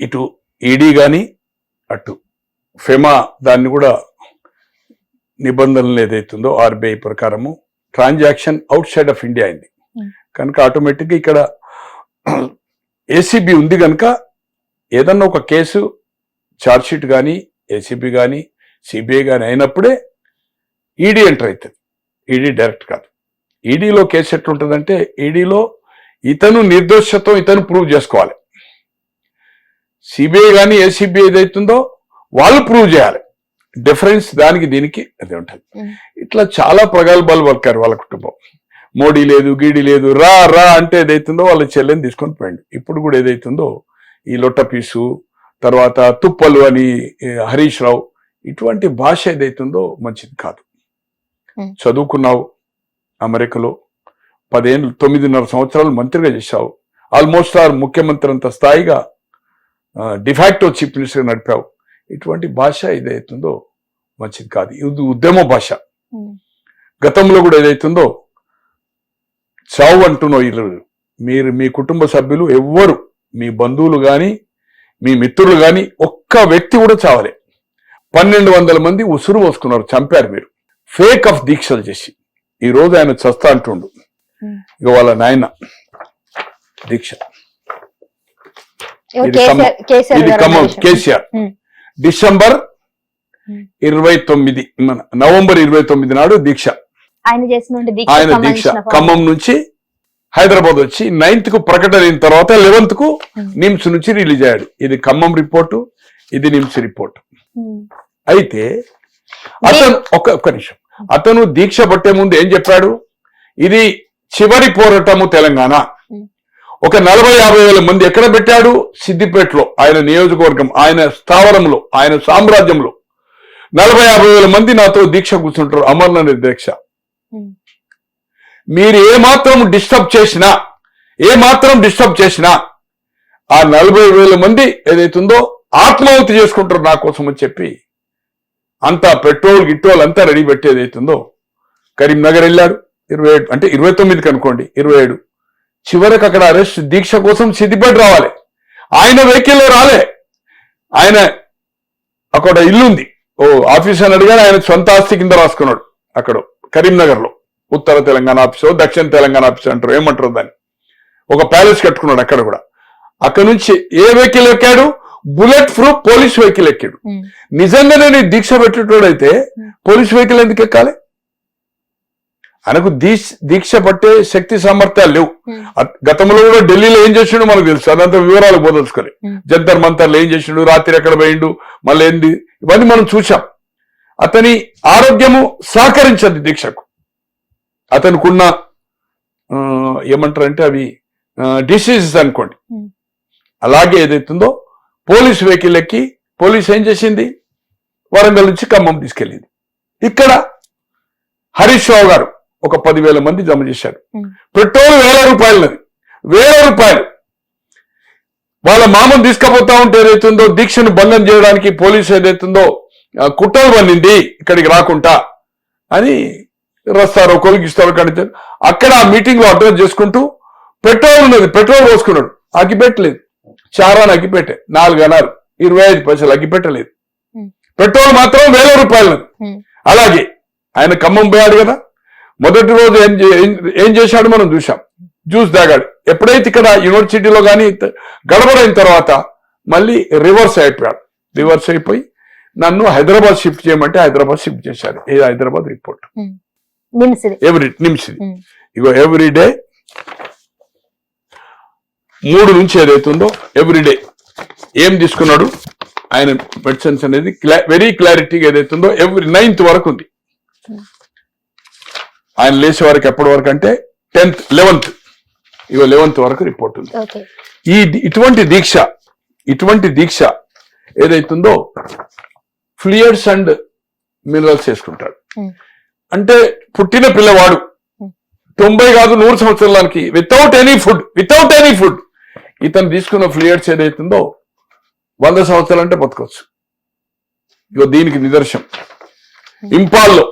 ఇటు ఈడీ కానీ అటు ఫెమా దాన్ని కూడా నిబంధనలు ఏదైతుందో ఆర్బీఐ ప్రకారము transaction outside of India అయింది. Hmm. కనుక ఆటోమేటిక్గా ఇక్కడ ఏసీబీ ఉంది కనుక ఏదన్నా ఒక కేసు షీట్ కానీ ఏసీబీ కానీ సిబిఐ కానీ అయినప్పుడే ఈడీ ఎంటర్ అవుతుంది ఈడీ డైరెక్ట్ కాదు. ఈడీలో కేసు ఎట్లుంటుందంటే ఈడీలో ఇతను నిర్దోషత్వం ఇతను ప్రూవ్ చేసుకోవాలి. సిబిఐ కానీ ఏసీబీ ఏదైతుందో వాళ్ళు ప్రూవ్ చేయాలి. డిఫరెన్స్ దానికి దీనికి అదే ఉంటుంది. ఇట్లా చాలా ప్రగల్భాలు పలికారు వాళ్ళ కుటుంబం. మోడీ లేదు గీడి లేదు రా రా అంటే ఏదైతుందో వాళ్ళ చెల్లెని తీసుకొని పోయిండు. ఇప్పుడు కూడా ఏదైతుందో ఈ లొట్ట పీసు తర్వాత తుప్పలు అని ఏ, హరీష్ రావు ఇటువంటి భాష ఏదైతుందో మంచిది కాదు. చదువుకున్నావు అమెరికాలో పదేళ్ళు తొమ్మిదిన్నర సంవత్సరాలు మంత్రిగా చేశావు. ఆల్మోస్ట్ ఆర్ ముఖ్యమంత్రి అంత స్థాయిగా డిఫాక్టో చీఫ్ మినిస్టర్ నడిపావు. ఇటువంటి భాష ఏదైతుందో మంచిది కాదు. ఇది ఉద్యమ భాష. గతంలో కూడా ఏదైతుందో చావు అంటున్నావు ఇల్లు మీరు మీ కుటుంబ సభ్యులు ఎవ్వరు మీ బంధువులు గాని మీ మిత్రులు గాని ఒక్క వ్యక్తి కూడా చావలే. పన్నెండు వందల మంది ఉసురు పోసుకున్నారు చంపారు మీరు. ఫేక్ ఆఫ్ దీక్షలు చేసి. ఈ రోజు ఆయన చస్తా అంటుండు. ఇక వాళ్ళ నాయన దీక్ష. ఇది ఖమ్మం. కేసీఆర్. డిసెంబర్. ఇరవై తొమ్మిది నవంబర్ ఇరవై తొమ్మిది నాడు దీక్ష. ఆయన దీక్ష ఖమ్మం నుంచి హైదరాబాద్ వచ్చి నైన్త్కు ప్రకటన అయిన తర్వాత లెవెన్త్కు. నిమ్స్ నుంచి రిలీజ్ అయ్యాడు. ఇది ఖమ్మం రిపోర్టు ఇది నిమ్స్ రిపోర్ట్. అయితే అతను ఒక ఒక్క నిమిషం. అతను దీక్ష పట్టే ముందు ఏం చెప్పాడు? ఇది చివరి పోరాటము తెలంగాణ. ఒక నలభై యాభై వేల మంది ఎక్కడ పెట్టాడు? సిద్దిపేటలో. ఆయన నియోజకవర్గం ఆయన స్థావరంలో ఆయన సామ్రాజ్యంలో. నలభై యాభై వేల మంది నాతో దీక్ష కూర్చుంటారు అమర్నాథ్ దీక్ష. మీరు ఏ మాత్రం డిస్టర్బ్ చేసినా ఏ మాత్రం డిస్టర్బ్ చేసినా ఆ నలభై వేల మంది ఏదైతుందో ఆత్మాహుతి చేసుకుంటారు నా కోసం అని చెప్పి అంతా పెట్రోల్ గిట్రోల్ అంతా రెడీ పెట్టి ఏదైతుందో. కరీంనగర్ వెళ్ళాడు ఇరవై ఏడు అంటే ఇరవై తొమ్మిదికి అనుకోండి ఇరవై ఏడు. చివరికి అక్కడ అరెస్ట్ దీక్ష కోసం సిద్దిపేట రావాలి. ఆయన వెహికల్లో రాలే. ఆయన అక్కడ ఇల్లుంది. ఓ ఆఫీస్ అని అడిగాను ఆయన సొంత ఆస్తి కింద రాసుకున్నాడు అక్కడ కరీంనగర్లో ఉత్తర తెలంగాణ ఆఫీస్ దక్షిణ తెలంగాణ ఆఫీస్ అంటారు. ఏమంటారు దాన్ని? ఒక ప్యాలెస్ కట్టుకున్నాడు అక్కడ కూడా. అక్కడ నుంచి ఏ వెహికల్ ఎక్కాడు? బుల్లెట్ ప్రూఫ్ పోలీస్ వెహికల్ ఎక్కాడు. ఉమ్, నిజంగానే నీ దీక్ష పెట్టేటోడైతే పోలీస్ వెహికల్ ఎందుకు ఎక్కాలి? ఆయనకు దీక్ష దీక్ష పట్టే శక్తి సామర్థ్యాలు లేవు. గతంలో కూడా ఢిల్లీలో ఏం చేసిండు మనకు తెలుసు. అదంతా వివరాలు పోదలుచుకోలే Hmm. జంతర్ మంతర్లు ఏం చేసిండు? రాత్రి ఎక్కడ పోయిండు? మళ్ళీ ఏంది? ఇవన్నీ మనం చూసాం అతని ఆరోగ్యము సహకరించదు దీక్షకు. అతనికున్న ఏమంటారంటే అవి డిసీజెస్ అనుకోండి. అలాగే ఏదైతుందో పోలీస్ వెహికల్ ఎక్కి పోలీస్ ఏం చేసింది? వరంగల్ నుంచి ఖమ్మం తీసుకెళ్ళింది. ఇక్కడ హరీష్ రావు గారు ఒక పదివేల మంది జమ చేశారు. పెట్రోల్ వేల రూపాయలది. వేల రూపాయలు. వాళ్ళ మామను తీసుకుపోతా ఉంటే ఏదైతుందో దీక్షను భంగం చేయడానికి పోలీసు ఏదైతుందో కుట్రలు పన్నింది ఇక్కడికి రాకుండా. అని రస్తారు కొలిగిస్తారు కడితే అక్కడ ఆ మీటింగ్లో అడ్రస్ చేసుకుంటూ పెట్రోల్ ఉన్నది పెట్రోల్ పోసుకున్నాడు. అగ్గిపెట్టలేదు. చారాన్ అగ్గిపెట్టే. నాలుగు అన్నారు ఇరవై ఐదు పైసలు అగ్గిపెట్టలేదు. పెట్రోల్ మాత్రం వేల రూపాయలు అలాగే ఆయన ఖమ్మం పోయాడు కదా. మొదటి రోజు ఏం ఏం- చేశాడు మనం చూసాం జ్యూస్ తాగాడు. ఎప్పుడైతే ఇక్కడ యూనివర్సిటీలో కానీ గడబడైన తర్వాత మళ్ళీ రివర్స్ అయిపోయాడు. రివర్స్ అయిపోయి నన్ను హైదరాబాద్ షిఫ్ట్ చేయమంటే హైదరాబాద్ షిఫ్ట్ చేశారు ఇది హైదరాబాద్ రిపోర్ట్. ఎవ్రీ నిమిషం ఉమ్, ఇగో ఎవ్రీ డే మూడు నుంచి ఏదైతుందో ఎవ్రీ డే ఏం తీసుకున్నాడు? ఆయన మెడిసిన్స్ అనేది వెరీ క్లారిటీగా ఏదైతుందో ఎవ్రీ నైన్త్ వరకు ఉంది. ఆయన లేచే వరకు ఎప్పటి వరకు అంటే టెన్త్ లెవెన్త్. ఇగో లెవెన్త్ వరకు రిపోర్ట్ ఉంది. ఈ ఇటువంటి దీక్ష ఇటువంటి దీక్ష ఏదైతుందో ఫ్లూయిడ్స్ అండ్ మినరల్స్ చేసుకుంటాడు. Hmm. అంటే పుట్టిన పిల్లవాడు. తొంభై కాదు నూరు సంవత్సరాలకి without any food without any food ఇతను తీసుకున్న ఫ్లూయిడ్స్ ఏదైతుందో వంద సంవత్సరాలు అంటే బతకొచ్చు. ఇగో దీనికి నిదర్శనం. ఇంపాల్లో.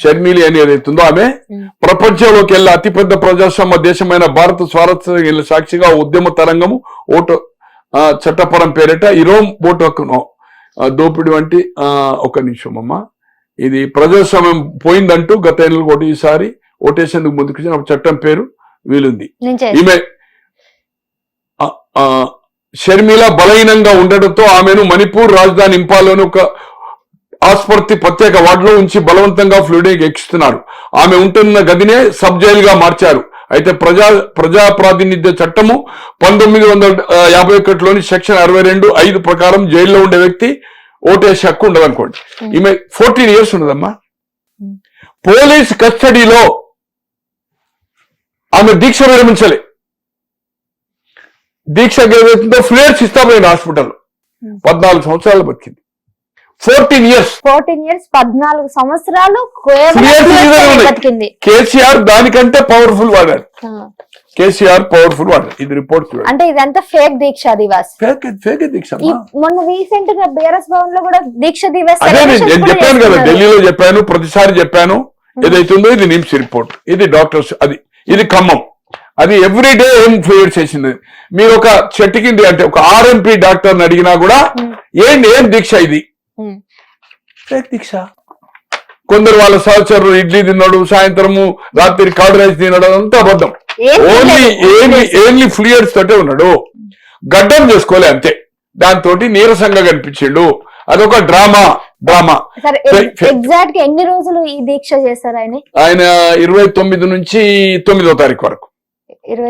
షర్మిలి అని ఏదైతుందో ఆమె. ప్రపంచంలోకి వెళ్ళే అతిపెద్ద ప్రజాస్వామ్య దేశమైన భారత స్వాతంత్ర సాక్షిగా ఉద్యమ తరంగము ఓటు చట్టపరం పేరిట ఇరోం ఓటు హక్కును దోపిడి వంటి ఆ, ఒక నిమిషం అమ్మా ఇది ప్రజాస్వామ్యం పోయిందంటూ గత ఎన్నికలు ఒకటి ఈసారి ఓటేసేందుకు ముందుకు వచ్చిన ఒక చట్టం పేరు వీలుంది. ఈమె షర్మిల బలహీనంగా ఉండడంతో ఆమెను మణిపూర్ రాజధాని ఇంపాల్లోని ఒక ఆసుపత్రి ప్రత్యేక వార్డులో ఉంచి బలవంతంగా ఫ్లూయిడ్ ఎక్కిస్తున్నారు. ఆమె ఉంటున్న గదినే సబ్ జైలు గా మార్చారు. అయితే ప్రజా ప్రజా ప్రాతినిధ్య చట్టము పంతొమ్మిది వందల యాభై ఒకటిలోని సెక్షన్ అరవై రెండు ఐదు ప్రకారం జైల్లో ఉండే వ్యక్తి ఓటేసే హక్కు ఉండదు అనుకోండి ఈమె ఫోర్టీన్ ఇయర్స్ ఉండదమ్మా. పోలీస్ కస్టడీలో ఆమె దీక్ష విరమించలే. దీక్ష ఏదైతుందో ఫ్లూయిడ్స్ ఇస్తామైంది హాస్పిటల్. పద్నాలుగు సంవత్సరాలు బతికింది. Fourteen years. ఫోర్టీన్ ఇయర్స్ పద్నాలుగు సంవత్సరాలు. బతికింది. కేసీఆర్ దానికంటే పవర్ఫుల్ వాడాడు. కేసీఆర్ పవర్ఫుల్ వాడాడు. ఇది రిపోర్ట్ అంటే ఇదంతా ఫేక్ దీక్ష దివాస్. ఫేక్ ఫేక్ దీక్ష. మొన్న రీసెంట్గా బీఆర్ఎస్ భవన్లో కూడా దీక్ష దివస్ అదే నేను చెప్పాను కదా. ఢిల్లీలో చెప్పాను ప్రతిసారి చెప్పాను. ఏదైతుందో ఇది నిమ్స్ రిపోర్ట్ ఇది డాక్టర్స్ అది ఇది ఖమ్మం. అది ఎవ్రీ డే ఏం ఫెయిర్ చేసింది? మీరు ఒక చెట్టు కింద అంటే ఒక ఆర్ఎంపీ డాక్టర్ అడిగినా కూడా ఏం ఏం దీక్ష ఇది? దీక్ష కొందరు వాళ్ళ సహచరులు ఇడ్లీ తిన్నాడు సాయంత్రము రాత్రి కర్డ్ రైస్ తిన్నాడు అంతా అబద్ధం. ఏం ఓన్లీ. ఏమి ఏన్లీ ఫ్లూయిడ్స్ తోటే ఉన్నాడు. గడ్డం చేసుకోలే అంతే. దాంతో నీరసంగా కనిపించిండు. అదొక డ్రామా డ్రామా. ఎగ్జాక్ట్గా ఎన్ని రోజులు ఈ దీక్ష చేశారు ఆయన? ఆయన ఇరవై తొమ్మిది నుంచి తొమ్మిదో తారీఖు వరకు.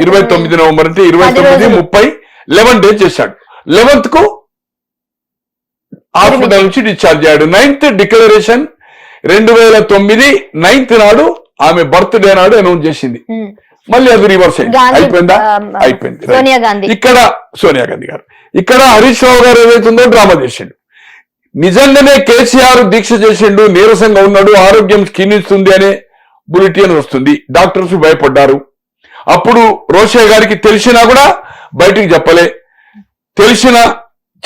ఇరవై తొమ్మిది. నవంబర్ అంటే ఇరవై తొమ్మిది. ముప్పై లెవెన్ డేస్ చేశాడు. లెవెన్త్కు హాస్పిటల్ నుంచి డిశ్చార్జ్ అయ్యాడు. నైన్త్ డిక్లరేషన్ రెండు వేల తొమ్మిది నైన్త్ నాడు ఆమె బర్త్డే నాడు అనౌన్స్ చేసింది. ఉమ్. మళ్ళీ అది రివర్స్ అయింది. అయిపోయిందా? అయిపోయింది. సోనియా గాంధీ. ఇక్కడ సోనియా గాంధీ గారు. ఇక్కడ హరీష్ రావు గారు ఏదైతుందో డ్రామా చేసిండు. నిజంగానే కేసీఆర్ దీక్ష చేసిండు నీరసంగా ఉన్నాడు ఆరోగ్యం క్షీణిస్తుంది అనే బులెటిన్ వస్తుంది. డాక్టర్స్ భయపడ్డారు. అప్పుడు రోషయ్య గారికి తెలిసినా కూడా బయటికి చెప్పలే. తెలిసిన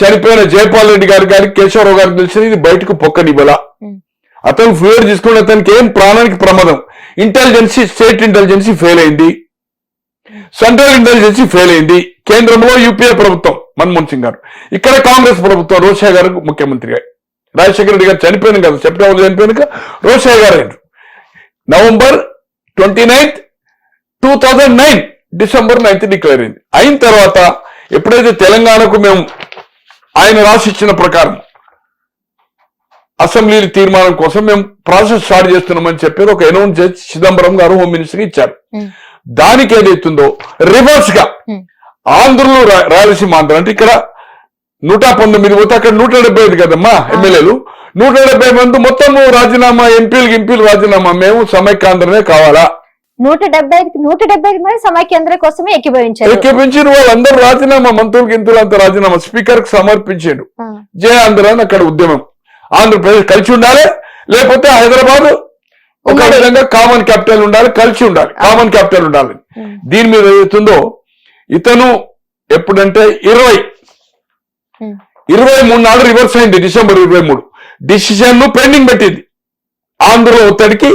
చనిపోయిన జయపాల్ రెడ్డి గారి గారికి కేశవరావు గారికి తెలిసిన ఇది బయటకు పొక్కనివ్వలా. అతను ఫ్లూయిడ్ తీసుకుని అతనికి ఏం ప్రాణానికి ప్రమాదం? ఇంటెలిజెన్సీ స్టేట్ ఇంటెలిజెన్సీ ఫెయిల్ అయింది. సెంట్రల్ ఇంటెలిజెన్సీ ఫెయిల్ అయింది. కేంద్రంలో యూపీఏ ప్రభుత్వం మన్మోహన్ సింగ్ గారు. ఇక్కడ కాంగ్రెస్ ప్రభుత్వం రోషయ్య గారు ముఖ్యమంత్రిగా రాజశేఖర రెడ్డి గారు చనిపోయిన కదా సెప్టెంబర్ చనిపోయినాక Rosaiah garu November twenty ninth two thousand nine December ninth declare అయింది. అయిన తర్వాత ఎప్పుడైతే తెలంగాణకు మేము ఆయన రాసిచ్చిన ప్రకారం అసెంబ్లీ తీర్మానం కోసం మేము ప్రాసెస్ స్టార్ట్ చేస్తున్నామని చెప్పేది ఒక అనౌన్స్ చేసి చిదంబరం గారు హోమ్ మినిస్టర్ ఇచ్చారు. దానికి ఏదైతుందో రివర్స్గా ఆంధ్రలో రాయలసీమ ఆంధ్ర అంటే ఇక్కడ నూట పంతొమ్మిది పోతే అక్కడ నూట డెబ్బై ఐదు కదమ్మా ఎమ్మెల్యేలు. నూట డెబ్బై మంది మొత్తం రాజీనామా ఎంపీలు ఎంపీలు రాజీనామా. మేము సమైక్యాంధ్రనే కావాలా? నూట డెబ్బై నూట డెబ్బై ఐదు మంది కోసమే ఎక్కిపించిన వాళ్ళందరూ రాజీనామా మంత్రులు గింతులు అంతా రాజీనామా స్పీకర్కి సమర్పించాడు జయ ఆంధ్ర అని అక్కడ ఉద్యమం. ఆంధ్రప్రదేశ్ కలిసి ఉండాలి లేకపోతే హైదరాబాద్ ఒక. విధంగా కామన్ క్యాపిటల్ ఉండాలి కలిసి ఉండాలి కామన్ క్యాపిటల్ ఉండాలి. దీని మీద ఏదైతుందో ఇతను ఎప్పుడంటే ఇరవై. ఇరవై మూడు నాడు రివర్స్ అయింది డిసెంబర్ ఇరవై మూడు. డిసిషన్ను పెండింగ్ పెట్టింది. ఆంధ్ర ఒత్తిడికి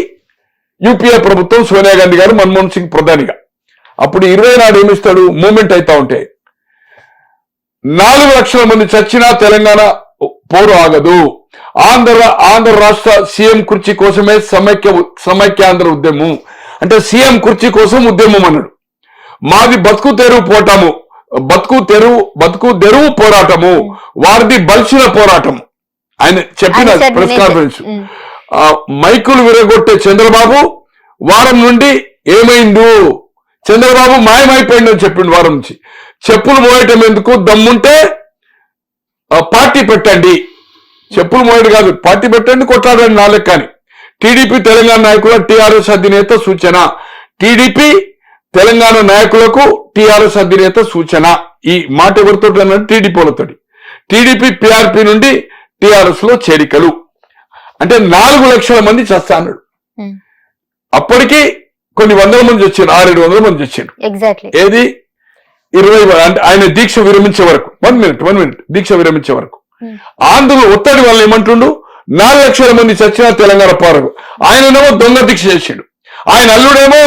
యూపీఏ ప్రభుత్వం సోనియా గాంధీ గారు మన్మోహన్ సింగ్ ప్రధానిగా. అప్పుడు ఇరవై నాడు ఏమిస్తాడు? మూమెంట్ అవుతా ఉంటే. నాలుగు లక్షల మంది చచ్చినా తెలంగాణ పోరు ఆగదు. ఆంధ్ర ఆంధ్ర రాష్ట్ర సీఎం కుర్చీ కోసమే సమైక్య సమైక్యాంధ్ర ఉద్యమం. అంటే సీఎం కుర్చీ కోసం ఉద్యమం అన్నాడు. మాది బతుకు తెరువు పోటాము. బతుకు తెరువు బతుకు తెరువు పోరాటము. వారిది బలిసిన పోరాటం. ఆయన చెప్పిన ప్రెస్. కాన్ఫరెన్స్ మైకులు విరగొట్టే చంద్రబాబు వారం నుండి ఏమైందో చంద్రబాబు మాయమైపోయిండు అని చెప్పిండు వారం నుంచి. చెప్పులు మోయటం ఎందుకు? దమ్ముంటే పార్టీ పెట్టండి. చెప్పులు మోయడు కాదు పార్టీ పెట్టండి కొట్లాడండి నా లెక్కని. టీడీపీ తెలంగాణ నాయకుల టీఆర్ఎస్ అధినేత సూచన. టీడీపీ తెలంగాణ నాయకులకు టీఆర్ఎస్ అధినేత సూచన. ఈ మాట ఎవరితో టీడీపీ వాళ్ళతోటి. టీడీపీ పిఆర్పి నుండి టీఆర్ఎస్లో చేరికలు. అంటే నాలుగు లక్షల మంది చస్తా అన్నాడు ఉమ్, అప్పటికి కొన్ని వందల మంది వచ్చారు ఆరేడు వందల మంది వచ్చారు ఎగ్జాక్ట్లీ ఏది? ఇరవై అంటే ఆయన దీక్ష విరమించే వరకు. వన్ మినిట్ వన్ మినిట్ దీక్ష విరమించే వరకు. ఉమ్, ఆంధ్రులు ఒత్తిడి వల్ల ఏమంటుండు? నాలుగు లక్షల మంది చచ్చిన తెలంగాణ పౌరులు ఆయననేమో దొంగ దీక్ష చేసిండు. ఆయన అల్లుడేమో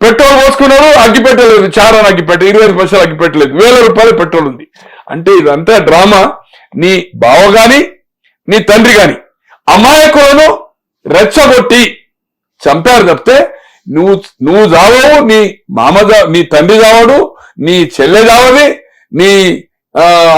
పెట్రోల్ పోసుకున్నాడు అగ్గి పెట్టలేదు చారాన్ని అగ్గి పెట్ట ఇరవై ఐదు పైసలు అగ్గి పెట్టలేదు వేల రూపాయలు పెట్రోల్ ఉంది. అంటే ఇదంతా డ్రామా. నీ బావ గాని నీ తండ్రి గాని. అమాయకులను రెచ్చగొట్టి చంపారు తప్పితే నువ్వు నువ్వు చావవు నీ మామ నీ తండ్రి చావడు నీ చెల్లె చావది నీ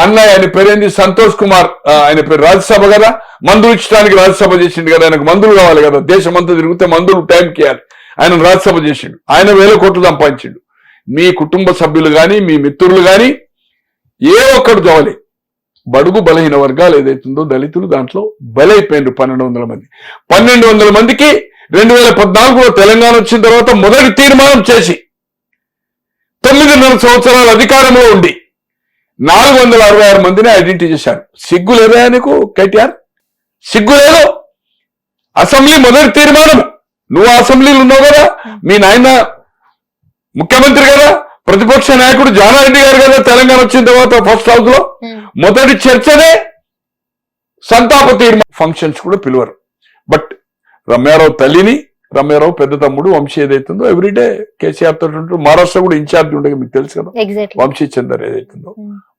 అన్నయ్య ఆయన పేరేంది? సంతోష్ కుమార్ ఆయన పేరు రాజ్యసభ కదా? మందులు ఇచ్చడానికి రాజ్యసభ చేసిండు కదా? ఆయనకు మందులు కావాలి కదా? దేశమంతా తిరిగితే మందులు టైంకి ఇవ్వాలి. ఆయన రాజ్యసభ చేసిండు. ఆయన వేల కోట్లు సంపాదించిండు. మీ కుటుంబ సభ్యులు కానీ మీ మిత్రులు కానీ ఏ ఒక్కడు చావలే. బడుగు బలహీన వర్గాలు ఏదైతుందో దళితులు దాంట్లో బలైపోయిండ్రు పన్నెండు వందల మంది. పన్నెండు వందల మందికి రెండు వేల పద్నాలుగులో తెలంగాణ వచ్చిన తర్వాత మొదటి తీర్మానం చేసి తొమ్మిదిన్నర సంవత్సరాల అధికారంలో ఉండి నాలుగు వందల అరవై ఆరు మందిని ఐడెంటిఫై చేశారు. సిగ్గు లేదా నీకు కేటీఆర్? సిగ్గు లేదు. అసెంబ్లీ మొదటి తీర్మానం నువ్వు అసెంబ్లీలు ఉన్నావు కదా మీ నాయన ముఖ్యమంత్రి కదా ప్రతిపక్ష నాయకుడు జానారెడ్డి గారు కదా తెలంగాణ వచ్చిన తర్వాత ఫస్ట్ హౌస్లో? మొదటి చర్చనే సంతాప తీర్మానం ఫంక్షన్స్ కూడా పిలువరు. బట్ రమ్యారావు తల్లిని రమ్యారావు పెద్ద తమ్ముడు వంశీ ఏదైతుందో ఎవ్రీడే కేసీఆర్ తోటి మహారాష్ట్ర కూడా ఇన్ఛార్జ్ ఉండగా మీకు తెలుసు కదా? వంశీ చందర్ ఏదైతుందో.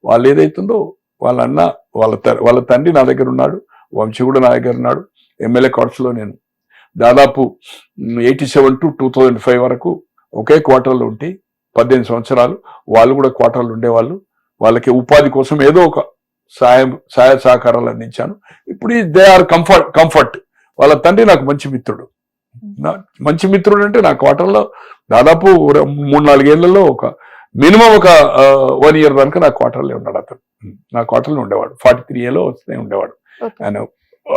వాళ్ళు ఏదైతుందో వాళ్ళ అన్న వాళ్ళ వాళ్ళ తండ్రి నా దగ్గర ఉన్నాడు వంశీ కూడా నా దగ్గర ఉన్నాడు ఎమ్మెల్యే కార్డ్స్లో నేను. దాదాపు eighty seven to two thousand five వరకు ఒకే క్వార్టర్లో ఉంటే పద్దెనిమిది సంవత్సరాలు వాళ్ళు కూడా క్వార్టర్లు ఉండేవాళ్ళు. వాళ్ళకి ఉపాధి కోసం ఏదో ఒక సాయం సహాయ సహకారాలు అందించాను. ఇప్పుడు దే ఆర్ కంఫర్ట్ కంఫర్ట్. వాళ్ళ తండ్రి నాకు మంచి మిత్రుడు. నా మంచి మిత్రుడు అంటే నా క్వార్టర్లో దాదాపు మూడు నాలుగేళ్ళలో ఒక మినిమం ఒక వన్ ఇయర్ దాకా నా క్వార్టర్లో ఉన్నాడు అతను. నా క్వార్టర్లో ఉండేవాడు. ఫార్టీ త్రీ ఏలో వస్తే ఉండేవాడు. ఆయన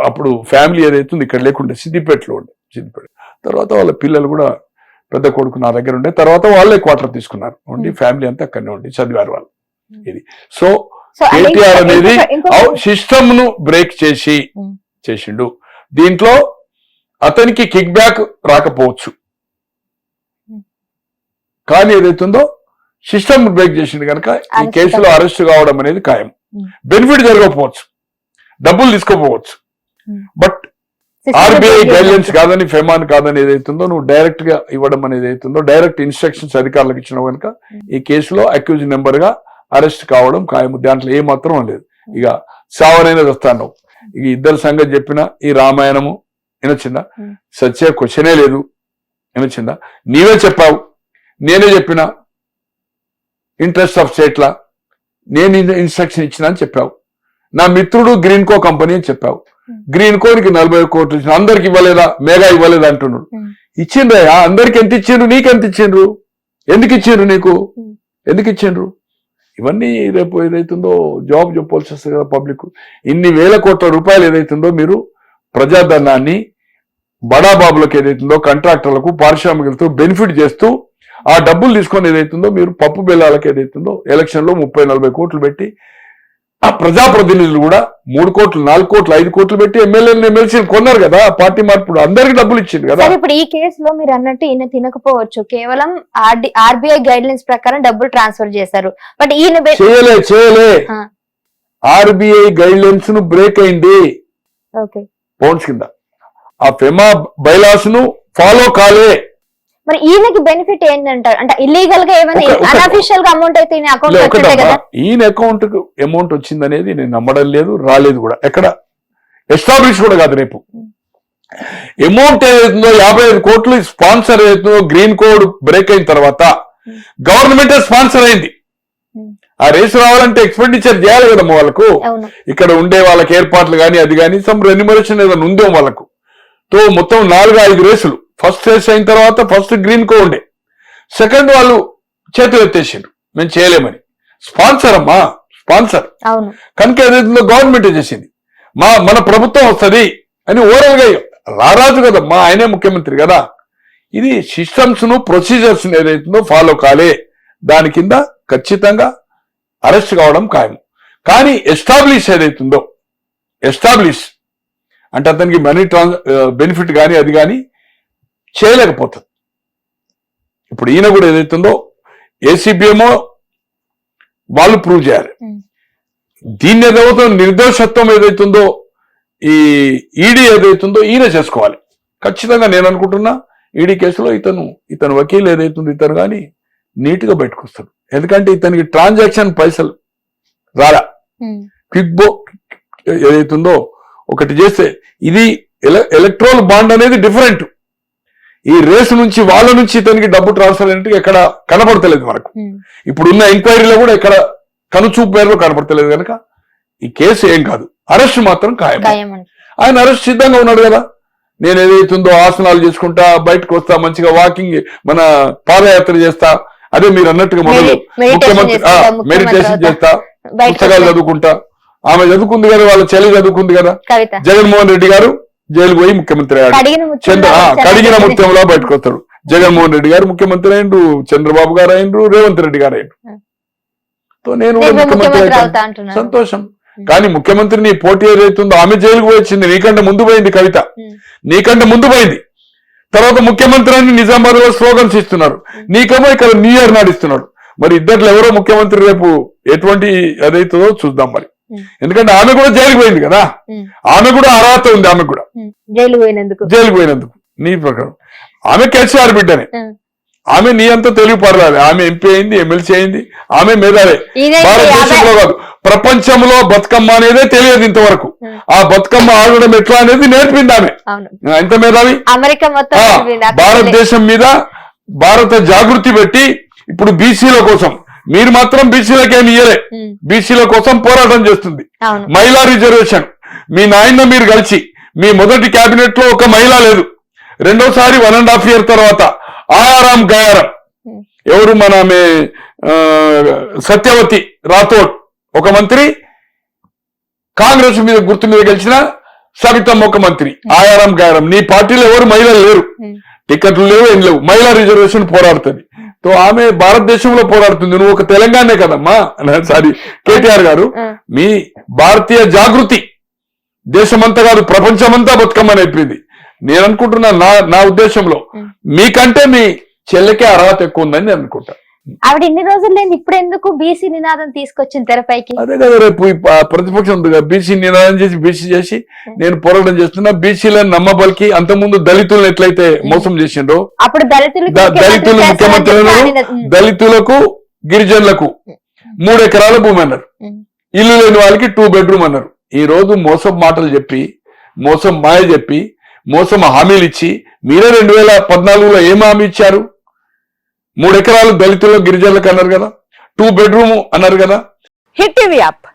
అప్పుడు ఫ్యామిలీ ఏదైతుంది ఇక్కడ లేకుండే సిద్దిపేటలో ఉండే సిద్దిపేట. తర్వాత వాళ్ళ పిల్లలు కూడా పెద్ద కొడుకు నా దగ్గర ఉండే తర్వాత వాళ్ళే క్వార్టర్ తీసుకున్నారు ఉండి Hmm. ఫ్యామిలీ అంతా అక్కడనే ఉండి చదివారు వాళ్ళు ఇది సో కేటీఆర్ అనేది సిస్టమ్ను బ్రేక్ చేసి Hmm. చేసిండు దీంట్లో అతనికి కిక్ బ్యాక్ రాకపోవచ్చు Hmm. కానీ ఏదైతుందో సిస్టమ్ బ్రేక్ చేసిండు కనుక ఈ కేసులో. అరెస్ట్ కావడం అనేది ఖాయం Hmm. బెనిఫిట్ జరగకపోవచ్చు డబ్బులు తీసుకోపోవచ్చు Hmm. But RBI guidelines. కాదని ఫెమాన్ కాదని ఏదైతుందో నువ్వు డైరెక్ట్గా ఇవ్వడం అనేది ఏదైతుందో డైరెక్ట్ ఇన్స్ట్రక్షన్స్ అధికారులకు ఇచ్చినావు కనుక ఈ కేసులో అక్యూజ్ నెంబర్గా అరెస్ట్ కావడం ఖాయం దాంట్లో ఏ మాత్రం లేదు. ఇక సావనైనా వస్తాను ఇక ఇద్దరు సంగతి చెప్పిన ఈ రామాయణము వినొచ్చిందా? Hmm. సత్య క్వశ్చనే లేదు. వినొచ్చిందా? నీవే చెప్పావు. నేనే చెప్పిన. Interest of state law. నేను ఇన్స్ట్రక్షన్ ఇచ్చిన అని చెప్పావు. నా మిత్రుడు గ్రీన్ కో కంపెనీ అని చెప్పావు. గ్రీన్ కోనికి నలభై కోట్లు ఇచ్చిన అందరికి ఇవ్వలేదా? మేఘా ఇవ్వలేదా అంటున్నాడు. ఇచ్చిండ్రయ్యా అందరికి ఎంత ఇచ్చిండ్రు? నీకెంత ఇచ్చిండ్రు? ఎందుకు ఇచ్చిండ్రు నీకు. ఎందుకు ఇచ్చిండ్రు? ఇవన్నీ రేపు ఏదైతుందో జాబ్ చెప్పాల్సి వస్తుంది కదా పబ్లిక్. ఇన్ని వేల కోట్ల రూపాయలు ఏదైతుందో మీరు ప్రజాధనాన్ని బడాబాబులకు ఏదైతుందో కాంట్రాక్టర్లకు పారిశ్రామికులతో బెనిఫిట్ చేస్తూ ఆ డబ్బులు తీసుకొని ఏదైతుందో మీరు పప్పు బెల్లాలకు ఏదైతుందో ఎలక్షన్లో ముప్పై నలభై కోట్లు పెట్టి ఆ ప్రజాప్రతినిధులు కూడా మూడు కోట్లు నాలుగు కోట్లు ఐదు కోట్లు పెట్టి ఎమ్మెల్యేలు ఎమ్మెల్సీలు కొన్నారు కదా పార్టీ మార్పుడు. అందరికి డబ్బులు ఇచ్చింది కదా. ఇప్పుడు ఈ కేసులో మీరు అన్నట్టు ఈయన తినకపోవచ్చు. కేవలం ఆర్బీఐ గైడ్ లైన్స్ ప్రకారం డబ్బులు ట్రాన్స్ఫర్ చేశారు. బట్ ఈయన చేయలే చేయలే. ఆర్బీఐ గైడ్ లైన్స్ను బ్రేక్ అయింది. ఓకే. పౌండ్స్ కింద. ఆ ఫెమా బైలాస్ను ఫాలో కాలే. మరి ఈయనకి బెనిఫిట్ ఏంటంటారు అంటే ఇల్లీగల్గా ఏమైనా అన్అఫీషియల్గా అమౌంట్ అయితే ఈయన అకౌంట్ వచ్చిందే కదా? ఈయన అకౌంట్కు అమౌంట్ వచ్చిందనేది నేను నమ్మడం లేదు రాలేదు కూడా. ఎక్కడ? ఎస్టాబ్లిష్ కూడా కాదు రేపు. అమౌంట్ ఏదైతుందో యాభై ఐదు కోట్లు స్పాన్సర్ ఏదైతుందో గ్రీన్ కోడ్ బ్రేక్ అయిన తర్వాత గవర్నమెంట్ స్పాన్సర్ అయింది. Hmm. ఆ రేసు రావాలంటే ఎక్స్పెండిచర్ చేయాలి కదమ్మా వాళ్ళకు. ఇక్కడ ఉండే వాళ్ళకి ఏర్పాట్లు కానీ అది కానీ సమ్ రెన్యుమరేషన్ ఏదైనా ఉందో వాళ్ళకు. తో మొత్తం నాలుగు ఐదు రేసులు ఫస్ట్ రేస్ అయిన తర్వాత ఫస్ట్ గ్రీన్ కో ఉండే. సెకండ్ వాళ్ళు చేతులు ఎత్తేసిండ్రు. మేము చేయలేమని. స్పాన్సర్ అమ్మా స్పాన్సర్. కనుక ఏదైతుందో గవర్నమెంట్ చేసింది. మా మన ప్రభుత్వం వస్తది అని ఓవరాల్గా రారాజు కదమ్మా ఆయనే ముఖ్యమంత్రి కదా. ఇది సిస్టమ్స్ను ప్రొసీజర్స్ ఏదైతుందో ఫాలో కాలే. దాని కింద ఖచ్చితంగా అరెస్ట్ కావడం ఖాయం. కానీ ఎస్టాబ్లిష్ ఏదైతుందో ఎస్టాబ్లిష్ అంటే అతనికి మనీ ట్రాన్స్ బెనిఫిట్ కానీ అది కానీ చేయలేకపోతుంది. ఇప్పుడు ఈయన కూడా ఏదైతుందో ఏసీబీఎమో వాళ్ళు ప్రూవ్ చేయాలి. దీన్ని ఏదైతే నిర్దోషత్వం ఏదైతుందో ఈ ఈడీ ఏదైతుందో ఈయన చేసుకోవాలి. ఖచ్చితంగా నేను అనుకుంటున్నా ఈడీ కేసులో ఇతను ఇతను వకీల్ ఏదైతుందో ఇతను కానీ నీట్గా బయటకొస్తాడు. ఎందుకంటే ఇతనికి ట్రాన్సాక్షన్ పైసలు రాలా. క్విక్ బో ఏదైతుందో ఒకటి చేస్తే ఇది ఎల- ఎలక్ట్రోల్ బాండ్ అనేది డిఫరెంట్ ఈ రేసు నుంచి వాళ్ళ నుంచి ఇతనికి డబ్బు ట్రాన్స్ఫర్ అయినట్టు ఎక్కడ కనపడతలేదు మనకు. ఉమ్, ఇప్పుడున్న ఎంక్వైరీలో కూడా ఎక్కడ కనుచూపు పేరులో కనపడతలేదు కనుక ఈ కేసు ఏం కాదు. అరెస్ట్ మాత్రం ఖాయం. ఆయన అరెస్ట్ సిద్ధంగా ఉన్నాడు కదా. నేను ఏదైతుందో ఆసనాలు చేసుకుంటా బయటకు వస్తా మంచిగా వాకింగ్ మన పాదయాత్ర చేస్తా అదే మీరు అన్నట్టుగా మొదలు. ముఖ్యమంత్రి మెడిటేషన్. చేస్తా పుస్తకాలు. చదువుకుంటా. ఆమె చదువుకుంది కదా వాళ్ళ చెల్లి చదువుకుంది కదా. జగన్మోహన్ రెడ్డి గారు జైలుకు పోయి ముఖ్యమంత్రి అయ్యాడు. కడిగిన ముత్యంలో చంద్ర కడిగిన. ముత్యంలో బయటకు వస్తాడు జగన్మోహన్ రెడ్డి గారు ముఖ్యమంత్రి అయిండు చంద్రబాబు గారు అయిండ్రు రేవంత్ రెడ్డి గారు Hmm. తో నేను కూడా ముఖ్యమంత్రి సంతోషం. కానీ ముఖ్యమంత్రి నీ పోటీ ఏదైతుందో ఆమె జైలుకు పోయి వచ్చింది నీకంటే ముందు పోయింది కవిత. నీకంటే ముందు పోయింది. తర్వాత ముఖ్యమంత్రి అని నిజామాబాద్లో స్లోగన్స్ ఇస్తున్నారు. నీకేమో ఇక్కడ న్యూ ఇయర్ నాడిస్తున్నాడు మరి ఇద్దరు ఎవరో ముఖ్యమంత్రి రేపు ఎటువంటి అదైతుందో చూద్దాం మరి. ఎందుకంటే ఆమె కూడా జైలుకు పోయింది కదా. ఆమె కూడా అర్హత ఉంది ఆమె కూడా. జైలు పోయినందుకు. జైలుకు పోయినందుకు. నీ ప్రకారం. ఆమె కేసీఆర్ బిడ్డనే. ఆమె నీ అంత తెలివి పర్లేదు ఆమె ఎంపీ అయింది ఎమ్మెల్సీ అయింది ఆమె మేధావే. భారతదేశంలో కాదు ప్రపంచంలో బతుకమ్మ అనేది తెలియదు ఇంతవరకు. ఆ బతుకమ్మ ఆడడం ఎట్లా అనేది నేర్పింది ఆమె. ఎంత మేధావి? అమెరికా మొత్తం భారతదేశం మీద భారత జాగృతి పెట్టి ఇప్పుడు బీసీల కోసం మీరు మాత్రం బీసీలకు ఏమి ఇయ్యలే. బీసీల కోసం పోరాటం చేస్తుంది. మహిళా రిజర్వేషన్. మీ నాయన మీరు కలిసి మీ మొదటి కేబినెట్లో ఒక మహిళ లేదు. రెండోసారి వన్ అండ్ హాఫ్ ఇయర్ తర్వాత ఆయారాం గయారం. ఎవరు మన సత్యవతి రాథోడ్? ఒక మంత్రి. కాంగ్రెస్ మీద గుర్తు మీద గెలిచిన సవితమ్మ ఒక మంత్రి. ఆయారం గాయారం. నీ పార్టీలో ఎవరు మహిళలు లేరు. టికెట్లు లేవు ఏం లేవు. మహిళా రిజర్వేషన్ పోరాడుతుంది. తో ఆమె భారతదేశంలో పోరాడుతుంది. నువ్వు ఒక తెలంగాణే కదమ్మా? సారీ కేటీఆర్ గారు. మీ భారతీయ జాగృతి దేశమంతా కాదు ప్రపంచమంతా బతుకమ్మని అయిపోయింది. నేను అనుకుంటున్నా నా నా ఉద్దేశంలో. మీకంటే మీ చెల్లెకే అర్హత ఎక్కువ ఉందని నేను అనుకుంటా. ఆవిడ ఇన్ని రోజులు లేని ఇప్పుడు ఎందుకు బీసీ నినాదం తీసుకొచ్చిన తెరపైకి? అదే కదా రేపు ప్రతిపక్షం ఉంది బీసీ నినాదం చేసి బీసీ చేసి నేను పోరాటం చేస్తున్నా బీసీలను నమ్మబలికి అంతకుముందు దళితులను ఎట్లయితే మోసం చేసిండో అప్పుడు దళితులు ముఖ్యమంత్రులను ఉమ్, దళితులకు గిరిజనులకు మూడు ఎకరాల భూమి అన్నారు. ఇల్లు లేని వాళ్ళకి టూ బెడ్రూమ్ అన్నారు. ఈ రోజు మోసం మాటలు చెప్పి మోసం మాయ చెప్పి మోసం హామీలు ఇచ్చి మీరే రెండు వేల పద్నాలుగులో ఏం హామీ ఇచ్చారు? మూడు ఎకరాలు దళితులకు గిరిజనులకు అన్నారు కదా టూ బెడ్రూమ్ అన్నారు కదా. Hit TV app.